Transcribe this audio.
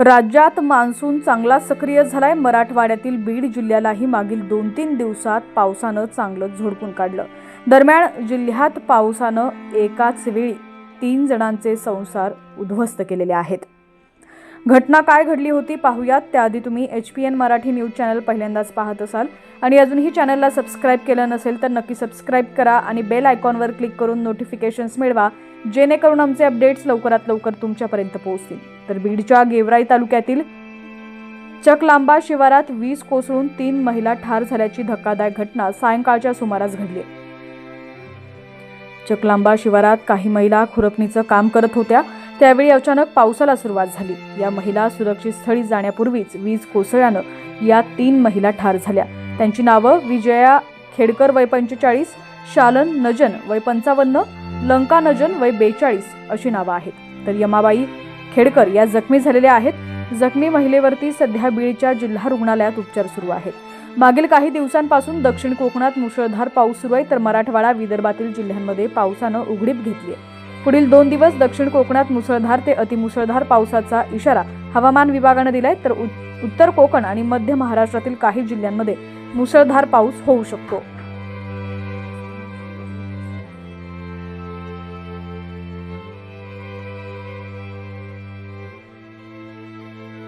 राज्यात मान्सून चांगला सक्रिय झालाय. मराठवाड्यातील बीड जिल्ह्यालाही मागील दोन तीन दिवसात पावसानं चांगलं झोडपून काढलं. दरम्यान जिल्ह्यात पावसानं एकाच वेळी तीन जणांचे संसार उद्ध्वस्त केलेले आहेत. घटना काय घडली होती पाहूयात. त्याआधी तुम्ही H P N Marathi news channel पहिल्यांदाच पाहत असाल. आणि अजूनही चॅनलला सबस्क्राईब केलं नसेल तर नक्की सबस्क्राईब करा आणि बेल आयकॉनवर क्लिक करून नोटिफिकेशन्स मिळवा जेणेकरून आमचे अपडेट्स लवकरात लवकर तुमच्यापर्यंत पोहोचतील. तर बीडच्या गेवराई तालुक्यातील चकलांबा शिवारात वीज कोसळून तीन महिला ठार झाल्याची धक्कादायक घटना सायंकाळच्या सुमारास घडली. चकलांबा शिवारात काही महिला खुरपणीचं काम करत होत्या. त्यावेळी अचानक पावसाला सुरुवात झाली. या महिला सुरक्षित स्थळी जाण्यापूर्वीच वीज कोसळल्यानं या तीन महिला ठार झाल्या. त्यांची नावं विजया खेडकर वय पंचेचाळीस शालन नजन वय पंचावन्न लंका नजन वय बेचाळीस अशी नावं आहेत. तर यमाबाई खेडकर या जखमी झालेल्या आहेत. जखमी महिलेवरती सध्या बीडच्या जिल्हा रुग्णालयात उपचार सुरू आहेत. मागील काही दिवसांपासून दक्षिण कोकणात मुसळधार पाऊस सुरू आहे तर मराठवाडा विदर्भातील जिल्ह्यांमध्ये पावसानं उघडीप घेतली आहे. पुढील दोन दिवस दक्षिण कोकणात मुसळधार ते अतिमुसळधार पावसाचा इशारा हवामान विभागानं दिलाय तर उत- उत्तर कोकण आणि मध्य महाराष्ट्रातील काही जिल्ह्यांमध्ये मुसळधार पाऊस होऊ शकतो.